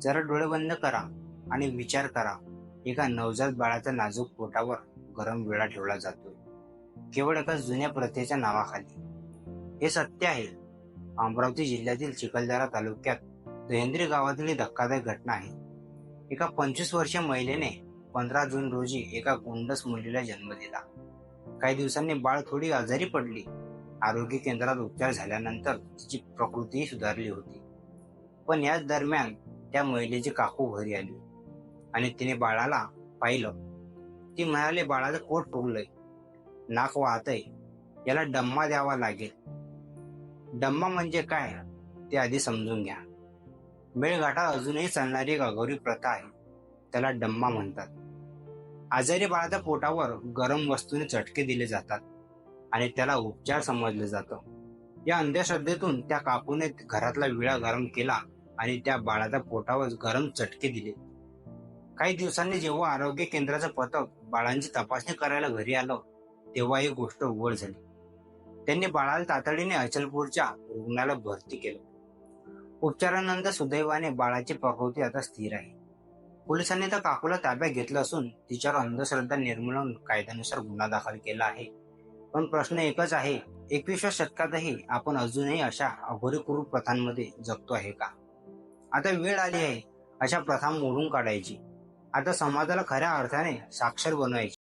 जरा डोळे बंद करा आणि विचार करा. एका नवजात बाळाच्या नाजूक पोटावर गरम वेळा ठेवला जातोय. केवळ एका जुन्या प्रथेच्या नावाखाली. हे सत्य आहे. अमरावती जिल्ह्यातील चिखलदरा तालुक्यात दहेंद्री गावातील ही धक्कादायक घटना आहे. एका पंचवीस वर्षीय महिलेने पंधरा जून रोजी एका गोंडस मुलीला जन्म दिला. काही दिवसांनी बाळ थोडी आजारी पडली. आरोग्य केंद्रात उपचार झाल्यानंतर तिची प्रकृतीही सुधारली होती. पण याच दरम्यान त्या महिलेची काकू घरी आली. आणि तिने बाळाला पाहिलं. ती म्हणाले बाळाचं पोट फुगलंय. नाक वाहतय. याला डम्मा द्यावा लागेल. डम्मा म्हणजे काय ते आधी समजून घ्या. मेळघाटात अजूनही चालणारी एक अघोरी प्रथा आहे. त्याला डम्मा म्हणतात. आजारी बाळाच्या पोटावर गरम वस्तूने चटके दिले जातात आणि त्याला उपचार समजलं जातं. या अंधश्रद्धेतून त्या काकूने घरातला विळा गरम केला आणि त्या बाळाच्या पोटावर गरम चटके दिले. काही दिवसांनी जेव्हा आरोग्य केंद्राचं पथक बाळांची तपासणी करायला घरी आलं तेव्हा ही गोष्ट उघड झाली. त्यांनी बाळाला तातडीने अचलपूरच्या रुग्णालयात भरती केलं. उपचारानंतर सुदैवाने बाळाची प्रकृती आता स्थिर आहे. पोलिसांनी तर काकूला ताब्यात घेतलं असून तिच्यावर अंधश्रद्धा निर्मूलन कायद्यानुसार गुन्हा दाखल केला आहे. पण प्रश्न एकच आहे एकविसव्या शतकातही आपण अजूनही अशा अघोरी कुरूप प्रथांमध्ये जगतो आहे का? आता वेळ आली आहे. अशा प्रथा मोडून काढायची. आता समाजाला खऱ्या अर्थाने साक्षर बनवायची.